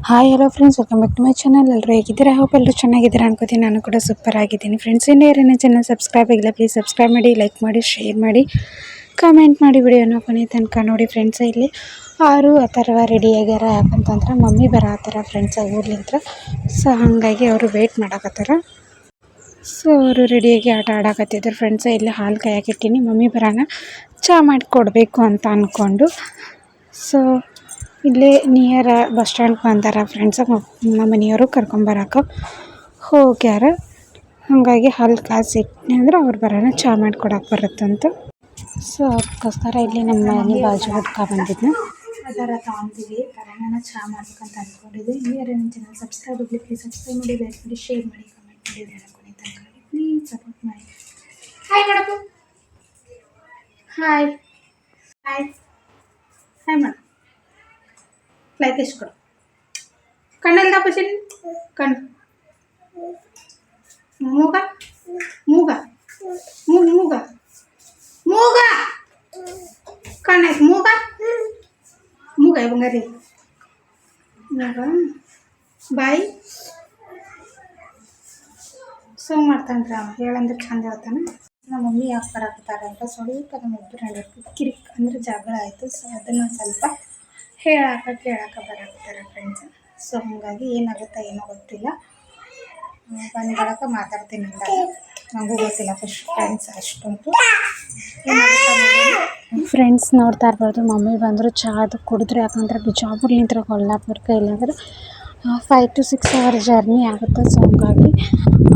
Hi hello friends welcome back to my channel ಎಲ್ಲರೂ ಹೇಗಿದ್ದೀರಾ? Hope ಎಲ್ಲರೂ ಚೆನ್ನಾಗಿದ್ದೀರಾ ಅನ್ಕೋತೀನಿ. ನಾನು ಕೂಡ ಸೂಪರ್ ಆಗಿದ್ದೀನಿ. ಫ್ರೆಂಡ್ಸ್ ಇನ್ನೂ ಯಾರೇನೇ ಚಾನಲ್ ಸಬ್ಸ್ಕ್ರೈಬ್ ಆಗಿಲ್ಲ ಪ್ಲೀಸ್ ಸಬ್ಸ್ಕ್ರೈಬ್ ಮಾಡಿ ಲೈಕ್ ಮಾಡಿ ಶೇರ್ ಮಾಡಿ ಕಮೆಂಟ್ ಮಾಡಿ ವಿಡಿಯೋನ ಕೊನೆ ತನಕ ನೋಡಿ ಫ್ರೆಂಡ್ಸ್ ಇಲ್ಲಿ ಆರು ಆ ಥರ ರೆಡಿ ಆಗ್ಯಾರ ಯಾಕಂತಂದ್ರೆ ಮಮ್ಮಿ ಬರತ್ತಾರ ಫ್ರೆಂಡ್ಸ್ ಊರ್ಲಿಂತ ಸೊ ಹಾಗಾಗಿ ಅವರು ವೆಯ್ಟ್ ಮಾಡಕತ್ತಾರ. ಸೊ ಅವರು ರೆಡಿಯಾಗಿ ಆಟ ಆಡಕತ್ತಿದ್ರು ಫ್ರೆಂಡ್ಸ್ ಇಲ್ಲಿ ಹಾಲು ಕಾಯಕ್ಕಿಟ್ಟಿನಿ ಮಮ್ಮಿ ಬರೋಣ ಚಹಾ ಮಾಡಿ ಕೊಡಬೇಕು ಅಂತ ಅಂದ್ಕೊಂಡು ಸೊ ಇಲ್ಲೇ ನಿಯರ್ ಬಸ್ ಸ್ಟ್ಯಾಂಡ್ ಬಂದಾರ ಫ್ರೆಂಡ್ಸ್ ನಮ್ಮ ಮನೆಯವರು ಕರ್ಕೊಂಬರಕ್ಕೆ ಹೋಗ್ಯಾರ. ಹಾಗಾಗಿ ಹಲ್ ಕಾಸು ಇಟ್ನಿ ಅಂದ್ರೆ ಅವ್ರು ಬರೋಣ ಚಹಾ ಮಾಡ್ಕೊಡಕ್ಕೆ ಬರುತ್ತಂತ. ಸೊ ಅದಕ್ಕೋಸ್ಕರ ಇಲ್ಲಿ ನಮ್ಮ ಮನೆ ಬಾಜು ಹುಡ್ಕ ಬಂದಿದ್ನ. ಅದರ ತಗೊಂತೀವಿ ಬರೋಣ ಚಾ ಮಾಡ್ಬೇಕಂತ ಅಂದ್ಕೊಂಡಿದ್ದೆ ನಿಯರ್ ನಿಮ್ಮ ಚಾನಲ್ ಸಬ್ಸ್ಕ್ರೈಬ್ ಆಗಲಿ ಪ್ಲೀಸ್ ಸಬ್ಸ್ಕ್ರೈಬ್ ಮಾಡಿ ಲೈಕ್ ಮಾಡಿ ಶೇರ್ ಮಾಡಿ ಕಮೆಂಟ್ ಮಾಡಿ ಕೊನೆ ತನಕ ಪ್ಲೀಸ್ ಸಪೋರ್ಟ್ ಮಾಡಿ. ಹಾಯ್ ಮಾಡಪ್ಪ ಹಾಯ್ ಹಾಯ್ ಹಾಯ್ ಮಾಡು ಲೈಕ್ ಎಷ್ಟು ಕೊಡು ಕಣ್ಣಲ್ಲಿ ಪಸಿ ಕಣ್ಣು ಮೂಗ ಮೂಗ ಮೂಗ ಮೂಗ ಮೂಗ ಕಣ್ಣಾಯ್ತು ಮೂಗ ಮೂಗ ಬಂಗಾರಿ ಮೂಗ ಬಾಯಿ ಸೊ ಮಾಡ್ತಾನ್ರಿ ಅವ ಹೇಳಂದ್ರೆ ಚಂದ ಹೇಳ್ತಾನೆ ನಮ್ಮ ಮಮ್ಮಿ ಯಾಕೆ ಬರಾಕತ್ತಾರೆ ಅಂತ ಸ್ವಲ್ಪ ನಮ್ಮಿಬ್ಬರು ನಡುವೆ ಕಿರಿಕ್ ಅಂದ್ರೆ ಜಗಳ ಆಯಿತು ಸೊ ಅದನ್ನು ಸ್ವಲ್ಪ ಹೇಳಾಕ ಕೇಳಾಕ ಬರಾಕತ್ತಾರೆ ಫ್ರೆಂಡ್ಸ್ ಸೊ ಹಾಗಾಗಿ ಏನಾಗುತ್ತಾ ಏನೋ ಗೊತ್ತಿಲ್ಲ. ಬಂದು ಬರಕ ಮಾತಾಡ್ತೀನಿ ಅಂದಾಗ ನನಗೂ ಗೊತ್ತಿಲ್ಲ ಫಸ್ಟ್ ಫ್ರೆಂಡ್ಸ್ ಅಷ್ಟೊಂದು. ಫ್ರೆಂಡ್ಸ್ ನೋಡ್ತಾ ಇರ್ಬೋದು. ಮಮ್ಮಿ ಬಂದರು ಚಹಾದು ಕುಡಿದ್ರೆ. ಯಾಕಂದ್ರೆ ಬಿಜಾಪುರ್ಲಿಂತ್ರ ಕೊಲ್ಲಾಪುರಕ್ಕೆ ಇಲ್ಲಾಂದ್ರೆ five to six hour journey ಆಗುತ್ತೆ. ಸೊ ಹಂಗಾಗಿ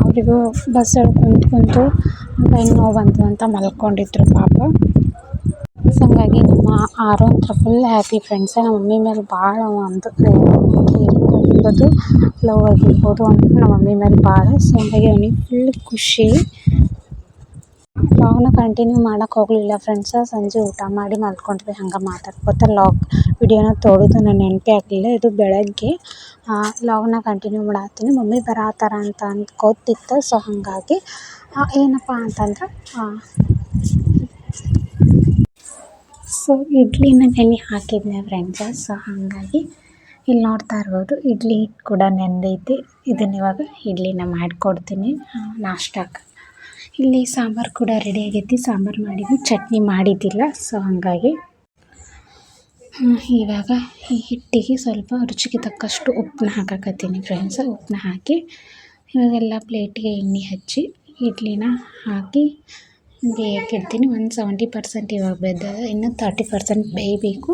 ಅವರಿಗೂ ಬಸ್ಸಲ್ಲಿ ಕುಂತು ಕುಂತು ಕೈ ನೋವು ಬಂತು ಅಂತ ಮಲ್ಕೊಂಡಿದ್ರು ಪಾಪ. ಸೊ ಹಂಗಾಗಿ ನಮ್ಮ ಆರು ಅಂತು ಫುಲ್ ಹ್ಯಾಪಿ ಫ್ರೆಂಡ್ಸ್ ನಮ್ಮ ಮಮ್ಮಿ ಮೇಲೆ ಭಾಳ ಒಂದು ಇರ್ಬೋದು ಲವ್ ಆಗಿರ್ಬೋದು ಅಂತ ನಮ್ಮ ಮಮ್ಮಿ ಮೇಲೆ ಭಾಳ. ಸೊ ಹಂಗಾಗಿ ಅವ್ನಿಗೆ ಫುಲ್ ಖುಷಿ. ಲಾಗ್ನ ಕಂಟಿನ್ಯೂ ಮಾಡೋಕೆ ಹೋಗಲಿಲ್ಲ ಫ್ರೆಂಡ್ಸ ಸಂಜೆ ಊಟ ಮಾಡಿ ಮಲ್ಕೊಂಡ್ವಿ, ಹಂಗೆ ಮಾತಾಡ್ಕೋತ ಲಾಗ್ ವಿಡಿಯೋನ ತೋಡೋದು ನನ್ನ ನೆನಪೇ ಆಗಲಿಲ್ಲ. ಇದು ಬೆಳಗ್ಗೆ ಲಾಗ್ನ ಕಂಟಿನ್ಯೂ ಮಾಡತ್ತೀನಿ ಮಮ್ಮಿ ಬರತ್ತಾರ ಅಂತ ಅಂದ್ ಗೊತ್ತಿತ್ತು ಸೊ ಹಾಗಾಗಿ ಏನಪ್ಪ ಅಂತಂದ್ರೆ ಸೊ ಇಡ್ಲಿನ ನೆನೆ ಹಾಕಿದ್ನೆ ಫ್ರೆಂಡ್ಸ ಸೊ ಹಾಗಾಗಿ ಇಲ್ಲಿ ನೋಡ್ತಾ ಇರ್ಬೋದು. ಇಡ್ಲಿ ಕೂಡ ನೆಂದೈತಿ ಇದನ್ನ ಇವಾಗ ಇಡ್ಲಿನ ಮಾಡಿಕೊಡ್ತೀನಿ. ನಾಷ್ಟಕ್ಕೆ ಇಲ್ಲಿ ಸಾಂಬಾರು ಕೂಡ ರೆಡಿ ಆಗೈತಿ. ಸಾಂಬಾರು ಮಾಡಿದ್ವಿ. ಚಟ್ನಿ ಮಾಡಿದ್ದಿಲ್ಲ. ಸೊ ಹಾಗಾಗಿ ಇವಾಗ ಈ ಹಿಟ್ಟಿಗೆ ಸ್ವಲ್ಪ ರುಚಿಗೆ ತಕ್ಕಷ್ಟು ಉಪ್ಪನ್ನ ಹಾಕಕತ್ತೀನಿ ಫ್ರೆಂಡ್ಸ್ ಉಪ್ಪನ್ನ ಹಾಕಿ ಇವಾಗೆಲ್ಲ ಪ್ಲೇಟಿಗೆ ಎಣ್ಣೆ ಹಚ್ಚಿ ಇಡ್ಲಿನ ಹಾಕಿ ಬೇಯಕ್ಕಿಡ್ತೀನಿ ಒಂದು ಸೆವೆಂಟಿ ಪರ್ಸೆಂಟ್ ಇವಾಗ ಬೆಂದದ ಇನ್ನೂ ತರ್ಟಿ ಪರ್ಸೆಂಟ್ ಬೇಯಬೇಕು.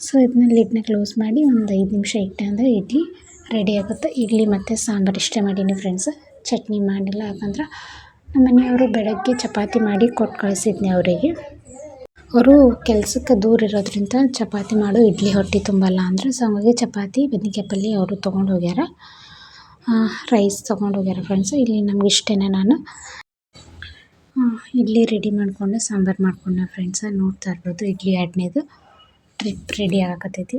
ಸೊ ಇದನ್ನ ಲಿಡ್ನ ಕ್ಲೋಸ್ ಮಾಡಿ ಒಂದು ಐದು ನಿಮಿಷ ಇಟ್ಟೆ ಅಂದರೆ ಇಡ್ಲಿ ರೆಡಿ ಆಗುತ್ತೆ. ಇಡ್ಲಿ ಮತ್ತು ಸಾಂಬಾರು ಇಷ್ಟೇ ಮಾಡೀನಿ ಫ್ರೆಂಡ್ಸ್ ಚಟ್ನಿ ಮಾಡಿಲ್ಲ ಯಾಕಂದ್ರೆ ನಮ್ಮ ಮನೆಯವರು ಬೆಳಗ್ಗೆ ಚಪಾತಿ ಮಾಡಿ ಕೊಟ್ಟು ಕಳಿಸಿದ್ನಿ ಅವರಿಗೆ. ಅವರು ಕೆಲಸಕ್ಕೆ ದೂರ ಇರೋದ್ರಿಂದ ಚಪಾತಿ ಮಾಡು ಇಡ್ಲಿ ಹೊಟ್ಟೆ ತುಂಬಲ್ಲ ಅಂದರೆ ಸೊ ಹಂಗಾಗಿ ಚಪಾತಿ ಬದ್ನಿಕಾಯಿ ಪಲ್ಯ ಅವರು ತೊಗೊಂಡು ಹೋಗ್ಯಾರ. ರೈಸ್ ತೊಗೊಂಡು ಹೋಗ್ಯಾರ ಫ್ರೆಂಡ್ಸ್ ಇಲ್ಲಿ ನಮ್ಗೆ ಇಷ್ಟೇ ನಾನು. ಇಡ್ಲಿ ರೆಡಿ ಮಾಡಿಕೊಂಡೆ, ಸಾಂಬಾರು ಮಾಡಿಕೊಂಡೆ ಫ್ರೆಂಡ್ಸ ನೋಡ್ತಾ ಇರ್ಬೋದು, ಇಡ್ಲಿ ಎರಡನೇದು ಟ್ರಿಪ್ ರೆಡಿ ಆಗಕತ್ತೈತಿ.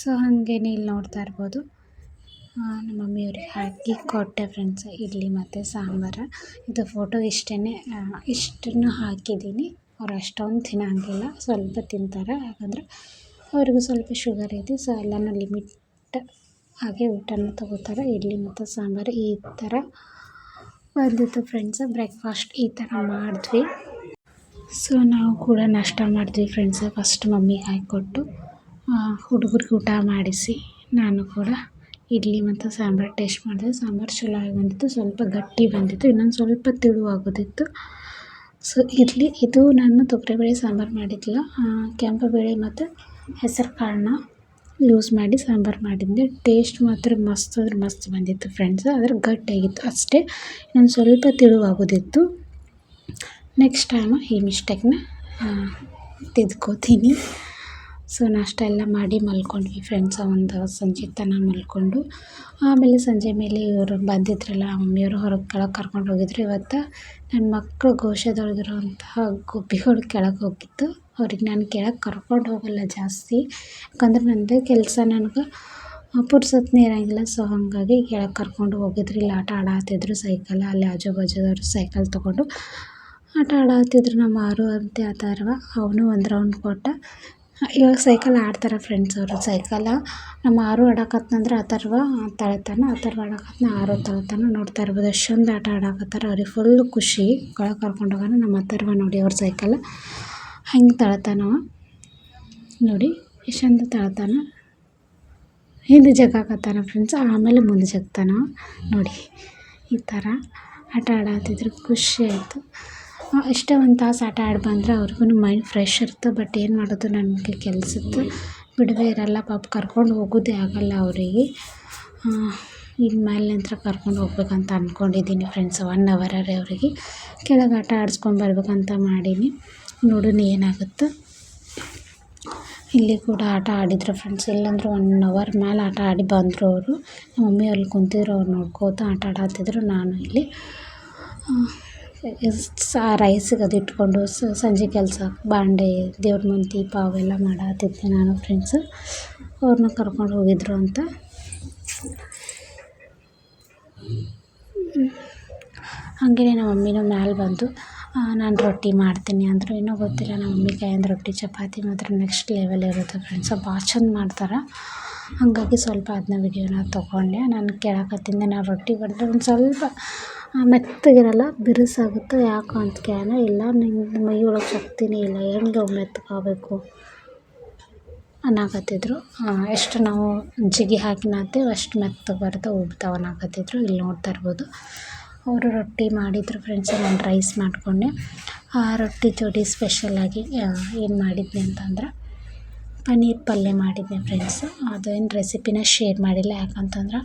ಸೊ ಹಾಗೇನೆ ಇಲ್ಲಿ ನೋಡ್ತಾ ಇರ್ಬೋದು. ನಮ್ಮ ಮಮ್ಮಿಯವ್ರಿಗೆ ಹಾಕಿ ಕೊಟ್ಟೆ ಫ್ರೆಂಡ್ಸ್ ಇಡ್ಲಿ ಮತ್ತು ಸಾಂಬಾರು. ಇದು ಫೋಟೋ ಇಷ್ಟೇ ಇಷ್ಟನ್ನು ಹಾಕಿದ್ದೀನಿ. ಅವ್ರು ಅಷ್ಟೊಂದು ತಿನ್ನಂಗಿಲ್ಲ ಸ್ವಲ್ಪ ತಿಂತಾರೆ. ಯಾಕಂದರೆ ಅವ್ರಿಗೂ ಸ್ವಲ್ಪ ಶುಗರ್ ಐತಿ ಸೊ ಎಲ್ಲನೂ ಲಿಮಿಟ್ ಹಾಗೆ ಊಟನ ತಗೋತಾರೆ. ಇಡ್ಲಿ ಮತ್ತು ಸಾಂಬಾರು ಈ ಥರ ಬಂದಿತ್ತು ಫ್ರೆಂಡ್ಸ್ ಬ್ರೇಕ್ಫಾಸ್ಟ್ ಈ ಥರ ಮಾಡಿದ್ವಿ. ಸೊ ನಾವು ಕೂಡ ನಾಷ್ಟ ಮಾಡಿದ್ವಿ ಫ್ರೆಂಡ್ಸ್ ಫಸ್ಟ್ ಮಮ್ಮಿಗೆ ಹಾಕಿಕೊಟ್ಟು ಹುಡುಗರಿಗೆ ಊಟ ಮಾಡಿಸಿ. ನಾನು ಕೂಡ ಇಡ್ಲಿ ಮತ್ತು ಸಾಂಬಾರು ಟೇಸ್ಟ್ ಮಾಡಿದೆ. ಸಾಂಬಾರು ಚಲೋ ಆಗಿ ಬಂದಿತ್ತು, ಸ್ವಲ್ಪ ಗಟ್ಟಿ ಬಂದಿತ್ತು, ಇನ್ನೊಂದು ಸ್ವಲ್ಪ ಆಗೋದಿತ್ತು ಸೊ ಇಡ್ಲಿ, ಇದು ನಾನು ತೊಗರಿಬೇಳೆ ಸಾಂಬಾರು ಮಾಡಿದ್ದಿಲ್ಲ. ಕೆಂಪು ಬೇಳೆ ಮತ್ತು ಹೆಸರು ಕಾಳನ್ನ ಯೂಸ್ ಮಾಡಿ ಸಾಂಬಾರು ಮಾಡಿದ್ದೆ ಟೇಸ್ಟ್ ಮಾತ್ರ ಮಸ್ತ್ ಅಂದ್ರೆ ಮಸ್ತ್ ಬಂದಿತ್ತು ಫ್ರೆಂಡ್ಸ್ ಆದರೆ ಗಟ್ಟಿಯಾಗಿತ್ತು ಅಷ್ಟೇ. ಇನ್ನೊಂದು ಸ್ವಲ್ಪ ಆಗೋದಿತ್ತು ನೆಕ್ಸ್ಟ್ ಟೈಮು ಈ ಮಿಸ್ಟೇಕ್ನ ತಿದ್ಕೋತೀನಿ. ಸೊ ನಾಷ್ಟ ಎಲ್ಲ ಮಾಡಿ ಮಲ್ಕೊಂಡ್ವಿ ಫ್ರೆಂಡ್ಸ್ ಒಂದು ಸಂಜೆ ತನಕ ಮಲ್ಕೊಂಡು. ಆಮೇಲೆ ಸಂಜೆ ಮೇಲೆ ಇವರು ಬಂದಿದ್ರಲ್ಲ, ಮಮ್ಮಿಯವರು ಹೊರಗೆ ಕೆಳಗೆ ಕರ್ಕೊಂಡು ಹೋಗಿದ್ರು. ಇವತ್ತು ನನ್ನ ಮಕ್ಕಳು ಘೋಷದೊಳಗಿರುವಂತಹ ಗುಬ್ಬಿಗಳು ಕೆಳಗೆ ಹೋಗಿತ್ತು. ಅವ್ರಿಗೆ ನಾನು ಕೆಳಗೆ ಕರ್ಕೊಂಡು ಹೋಗಲ್ಲ ಜಾಸ್ತಿ. ಯಾಕಂದ್ರೆ ನನ್ನದೇ ಕೆಲಸ ನನಗೆ ಪುರ್ಸೊತ್ನೇ ಇರೋಂಗಿಲ್ಲ ಸೊ ಹಾಗಾಗಿ ಕೆಳಗೆ ಕರ್ಕೊಂಡು ಹೋಗಿದ್ರು. ಇಲ್ಲಿ ಆಟ ಆಡಾತಿದ್ರು ಸೈಕಲ್, ಅಲ್ಲಿ ಆಜು ಬಾಜುದವರು ಸೈಕಲ್ ತೊಗೊಂಡು ಆಟ ಆಡಾತಿದ್ರು ನಮ್ಮ ಆರು ಅಂತ ಆತಾರವ ಅವನು ಒಂದು ರೌಂಡ್ ಕೊಟ್ಟ. ಇವಾಗ ಸೈಕಲ್ ಆಡ್ತಾರೆ ಫ್ರೆಂಡ್ಸ್ ಅವರು. ಸೈಕಲ ನಮ್ಮ ಆರು ಆಡಕತ್ತಂದ್ರೆ ತಳತಾನ, ಆ ಥರ ಆಡಕತ್ತನ ಆರು ತಳತಾನ ನೋಡ್ತಾ ಇರ್ಬೋದು. ಅಷ್ಟೊಂದು ಆಟ ಆಡಕತ್ತಾರ. ಅವ್ರಿಗೆ ಫುಲ್ ಖುಷಿ. ಕೆಳಗೆ ಕರ್ಕೊಂಡು ಹೋಗೋಣ. ನಮ್ಮ ಅಥರ್ವ ನೋಡಿ ಅವ್ರ ಸೈಕಲ್. ಹೆಂಗೆ ತಳ್ತಾನವ ನೋಡಿ ಎಷ್ಟು ಚಂದ ತಳ್ತಾನ. ಹಿಂದೆ ಜಗ್ಗಾಕತ್ತಾನ ಫ್ರೆಂಡ್ಸ್ ಆಮೇಲೆ ಮುಂದೆ ಜಗ್ತಾನ? ನೋಡಿ, ಈ ಥರ ಆಟ ಆಡತ್ತಿದ್ರು ಖುಷಿ ಆಯಿತು. ಇಷ್ಟೇ ಒಂದು ತಾಸು ಆಟ ಆಡಿ ಬಂದರೆ ಅವ್ರಿಗೂ ಮೈಂಡ್ ಫ್ರೆಶ್ ಇರುತ್ತೆ ಬಟ್ ಏನು ಮಾಡೋದು ನನಗೆ ಕೆಲಸದ್ದು. ಬಿಡದೇ ಇರಲ್ಲ, ಪಾಪ ಕರ್ಕೊಂಡು ಹೋಗೋದೇ ಆಗಲ್ಲ ಅವರಿಗೆ. ಇನ್ನು ಮೇಲೆ ನಂತರ ಕರ್ಕೊಂಡು ಹೋಗ್ಬೇಕಂತ ಅಂದ್ಕೊಂಡಿದ್ದೀನಿ ಫ್ರೆಂಡ್ಸ್ ಒನ್ ಅವರರೇ ಅವರಿಗೆ. ಕೆಳಗೆ ಆಟ ಆಡಿಸ್ಕೊಂಡು ಬರ್ಬೇಕಂತ ಮಾಡೀನಿ. ನೋಡೋಣ ಏನಾಗುತ್ತೆ? ಇಲ್ಲಿ ಕೂಡ ಆಟ ಆಡಿದ್ರು ಫ್ರೆಂಡ್ಸ್ ಇಲ್ಲಂದ್ರೆ ಒನ್ ಅವರ್ ಮೇಲೆ ಆಟ ಆಡಿ ಬಂದರು ಅವರು. ನಮ್ಮ ಮಮ್ಮಿ ಅಲ್ಲಿ ಕುಂತಿದ್ರು, ಅವ್ರು ನೋಡ್ಕೋತ ಆಟ ಆಡತ್ತಿದ್ರು ನಾನು ಇಲ್ಲಿ. ರೈಸಿಗೆ ಅದು ಇಟ್ಕೊಂಡು ಸಂಜೆ ಕೆಲಸ ಬಾಂಡೆ, ದೇವ್ರ ಮುಂದೆ ದೀಪ ಅವೆಲ್ಲ ಮಾಡತ್ತಿದ್ದೆ ನಾನು ಫ್ರೆಂಡ್ಸ್ ಅವ್ರನ್ನ ಕರ್ಕೊಂಡು ಹೋಗಿದ್ರು ಅಂತ. ಹಾಗೆಯೇ ನಮ್ಮ ಮಮ್ಮಿನೂ ಮ್ಯಾಲೆ ಬಂದು ನಾನು ರೊಟ್ಟಿ ಮಾಡ್ತೀನಿ ಅಂದರು. ಏನೋ ಗೊತ್ತಿಲ್ಲ ನಮ್ಮ ಮಮ್ಮಿ ಕೈಯಿಂದ ರೊಟ್ಟಿ, ಚಪಾತಿ ಮಾತ್ರ ನೆಕ್ಸ್ಟ್ ಲೆವೆಲ್ ಇರುತ್ತೆ ಫ್ರೆಂಡ್ಸ್ ಭಾಳ ಚಂದ ಮಾಡ್ತಾರೆ. ಹಾಗಾಗಿ ಸ್ವಲ್ಪ ಅದನ್ನ ವೀಡಿಯೋನ ತೊಗೊಂಡೆ. ನಾನು ಕೆಳಕತ್ತಿಂದ, ನಾನು ರೊಟ್ಟಿ ಬಡಿದ್ರೆ ಒಂದು ಸ್ವಲ್ಪ ಮೆತ್ತಗಿರಲ್ಲ, ಬಿರುಸಾಗುತ್ತೆ. ಯಾಕೆ ಅಂತ ಕೇಳೋಣ ಇಲ್ಲ, ನಿಂಗೆ ಮೈ ಒಳಗೆ ಶಕ್ತಿನೇ ಇಲ್ಲ. ಹೆಂಗೆ ಮೆತ್ಕೋಬೇಕು ಅನ್ನಕತ್ತಿದ್ರು. ಎಷ್ಟು ನಾವು ಜಿಗಿ ಹಾಕಿ ನಾದ್ತೇವೆ ಅಷ್ಟು ಮೆತ್ತಗೆ ಬರುತ್ತೆ, ಉಬ್ತಾವೆ ಅನ್ನಕತ್ತಿದ್ರು. ಇಲ್ಲಿ ನೋಡ್ತಾ ಇರ್ಬೋದು. ಅವರು ರೊಟ್ಟಿ ಮಾಡಿದರು ಫ್ರೆಂಡ್ಸ್ ನಾನು ರೈಸ್ ಮಾಡಿಕೊಂಡೆ. ಆ ರೊಟ್ಟಿ ಜೋಡಿ ಸ್ಪೆಷಲಾಗಿ ಏನು ಮಾಡಿದ್ದೆ ಅಂತಂದ್ರೆ ಪನ್ನೀರ್ ಪಲ್ಯ ಮಾಡಿದ್ದೆ ಫ್ರೆಂಡ್ಸ್ ಅದೇನು ರೆಸಿಪಿನ ಶೇರ್ ಮಾಡಿಲ್ಲ. ಯಾಕಂತಂದ್ರೆ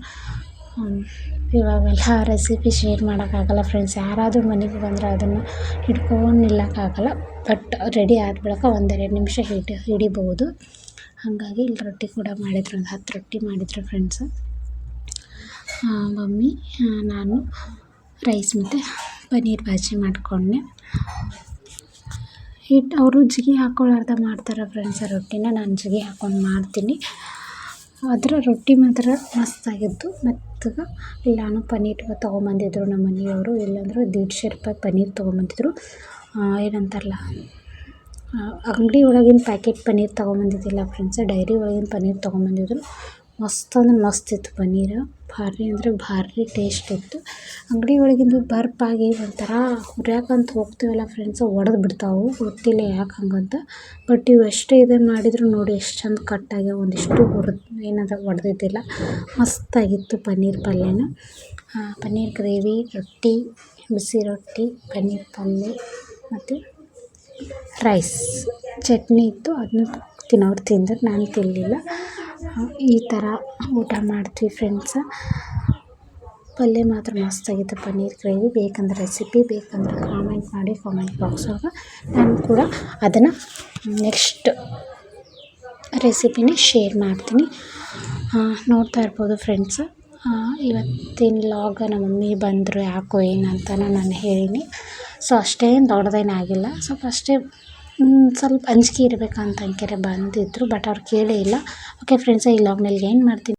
ಇವಾಗೆಲ್ಲ ರೆಸಿಪಿ ಶೇರ್ ಮಾಡೋಕ್ಕಾಗಲ್ಲ ಫ್ರೆಂಡ್ಸ್ ಯಾರಾದರೂ ಮನೆಗೆ ಬಂದರೆ ಅದನ್ನು ಹಿಡ್ಕೊಂಡು ನಿಲ್ಲೋಕ್ಕಾಗಲ್ಲ. ಬಟ್ ರೆಡಿ ಆದ ಬಳಿಕ ಒಂದೆರಡು ನಿಮಿಷ ಹಿಡಿ, ಹಿಡಿಬೋದು. ಹಾಗಾಗಿ ಇಲ್ಲಿ ರೊಟ್ಟಿ ಕೂಡ ಮಾಡಿದ್ರು. ಒಂದು ಹತ್ತು ರೊಟ್ಟಿ ಮಾಡಿದ್ರು ಫ್ರೆಂಡ್ಸು ಮಮ್ಮಿ ನಾನು ರೈಸ್ ಮತ್ತು ಪನ್ನೀರ್ ಬಾಜಿ ಮಾಡಿಕೊಂಡೆ ಹಿಟ್ಟು ಅವರು ಜಿಗಿ ಹಾಕ್ಕೊಳ್ಳಾರ್ದ ಮಾಡ್ತಾರೆ ಫ್ರೆಂಡ್ಸ್ ರೊಟ್ಟಿನ, ನಾನು ಜಿಗಿ ಹಾಕ್ಕೊಂಡು ಮಾಡ್ತೀನಿ. ಅದರ ರೊಟ್ಟಿ ಮಾತ್ರ ಮಸ್ತಾಗಿತ್ತು ಮೆತ್ತಗೆ ನಾನು ಪನ್ನೀರ್ ತೊಗೊಂಬಂದಿದ್ರು ನಮ್ಮ ಮನೆಯವರು. ಇಲ್ಲಾಂದ್ರೆ ದೀಡ್ಶೆ ರೂಪಾಯಿ ಪನ್ನೀರ್ ತೊಗೊಂಬಂದಿದ್ರು. ಏನಂತಾರಲ್ಲ ಅಂಗಡಿ ಒಳಗಿನ ಪ್ಯಾಕೆಟ್ ಪನ್ನೀರ್ ತೊಗೊಂಬಂದಿದ್ದಿಲ್ಲ ಫ್ರೆಂಡ್ಸ್ ಡೈರಿ ಒಳಗಿನ ಪನ್ನೀರ್ ತೊಗೊಂಬಂದಿದ್ರು. ಮಸ್ತ್ ಅಂದ್ರೆ ಮಸ್ತ್ ಇತ್ತು ಪನ್ನೀರು. ಭಾರಿ ಅಂದರೆ ಭಾರಿ ಟೇಸ್ಟ್ ಇತ್ತು. ಅಂಗಡಿ ಒಳಗಿಂದು ಬರ್ಪಾಗಿ ಒಂಥರ ಹುರಿಯಾಕಂತ ಹೋಗ್ತೀವಲ್ಲ ಫ್ರೆಂಡ್ಸ್ ಒಡೆದು ಬಿಡ್ತಾವೆ. ಗೊತ್ತಿಲ್ಲ ಯಾಕೆ ಹಂಗಂತ. ಬಟ್ ಇವು ಎಷ್ಟೇ ಇದನ್ನು ಮಾಡಿದರೂ ನೋಡಿ ಎಷ್ಟು ಚಂದ ಕಟ್ ಆಗ್ಯಾವ ಒಂದಿಷ್ಟು ಹುರಿದು ಏನದ ಒಡೆದಿದ್ದಿಲ್ಲ. ಮಸ್ತಾಗಿತ್ತು ಪನ್ನೀರ್ ಪಲ್ಯನ. ಪನ್ನೀರ್ ಗ್ರೇವಿ, ರೊಟ್ಟಿ ಬಿಸಿ ರೊಟ್ಟಿ, ಪನ್ನೀರ್ ಪಲ್ಯ ಮತ್ತು ರೈಸ್ ಚಟ್ನಿ ಇತ್ತು. ಅದನ್ನು ತಿನ್ನೋರು ತಿಂದರು ನಾನು ತಿನ್ನಲಿಲ್ಲ ಈ ಥರ ಊಟ ಮಾಡ್ತೀವಿ ಫ್ರೆಂಡ್ಸ. ಪಲ್ಯ ಮಾತ್ರ ಮಸ್ತಾಗಿತ್ತು ಪನ್ನೀರ್ ಗ್ರೇವಿ ಬೇಕಂದ್ರೆ ರೆಸಿಪಿ ಬೇಕಂದ್ರೆ ಕಾಮೆಂಟ್ ಮಾಡಿ ಕಾಮೆಂಟ್ ಬಾಕ್ಸ್ ನಾನು ಕೂಡ ಅದನ್ನು ನೆಕ್ಸ್ಟ್ ರೆಸಿಪಿನೇ ಶೇರ್ ಮಾಡ್ತೀನಿ. ನೋಡ್ತಾ ಇರ್ಬೋದು ಫ್ರೆಂಡ್ಸ್ ಇವತ್ತಿನ ಲಾಗ ನಮ್ಮ ಮಮ್ಮಿ ಬಂದರು ಯಾಕೋ ಏನಂತ ನಾನು ಹೇಳೀನಿ. ಸೊ ಅಷ್ಟೇನು ದೊಡ್ಡದೇನಾಗಿಲ್ಲ. ಸೊ ಅಷ್ಟೇ ಸ್ವಲ್ಪ ಅಂಜಿಕೆ ಇರಬೇಕಂತ ಅಂಕೆರೆ ಬಂದಿದ್ರು ಬಟ್ ಅವ್ರು ಕೇಳೇ ಇಲ್ಲ. ಓಕೆ ಫ್ರೆಂಡ್ಸ್ ಈ ಲಾಗ್ನಲ್ಲಿ ಏನು ಮಾಡ್ತೀನಿ?